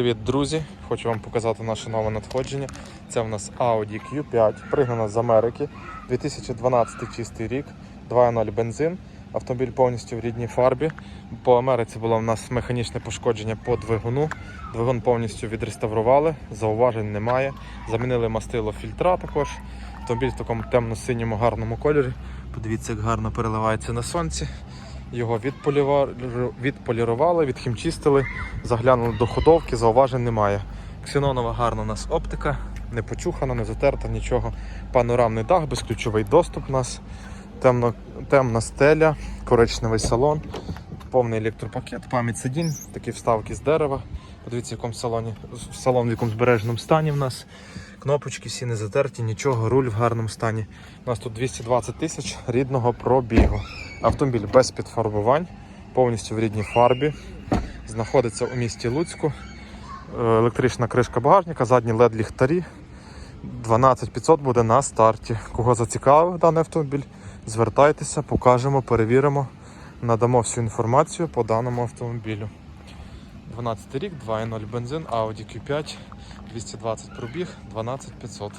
Привіт, друзі! Хочу вам показати наше нове надходження. Це в нас Audi Q5, пригнана з Америки, 2012 чистий рік, 2.0 бензин. Автомобіль повністю в рідній фарбі. По Америці було в нас механічне пошкодження по двигуну. Двигун повністю відреставрували, зауважень немає. Замінили мастило фільтра також. Автомобіль в такому темно-синьому гарному кольорі. Подивіться, як гарно переливається на сонці. Його відполірували, відхімчистили, заглянули до ходовки, зауважень немає. Ксенонова гарна у нас оптика, не почухана, не затерта, нічого. Панорамний дах, безключовий доступ у нас, темно, темна стеля, коричневий салон, повний електропакет, пам'ять сидінь, такі вставки з дерева. Подивіться, в якому салоні, салон в якому збереженому стані в нас. Кнопочки всі не затерті, нічого, руль в гарному стані. У нас тут 220 тисяч рідного пробігу. Автомобіль без підфарбувань, повністю в рідній фарбі. Знаходиться у місті Луцьку. Е, Електрична кришка багажника, задні led ліхтарі. 12500 буде на старті. Кого зацікавив даний автомобіль, звертайтеся, покажемо, перевіримо, надамо всю інформацію по даному автомобілю. 12 рік, 2.0 бензин, Audi Q5, 220 пробіг, 12500.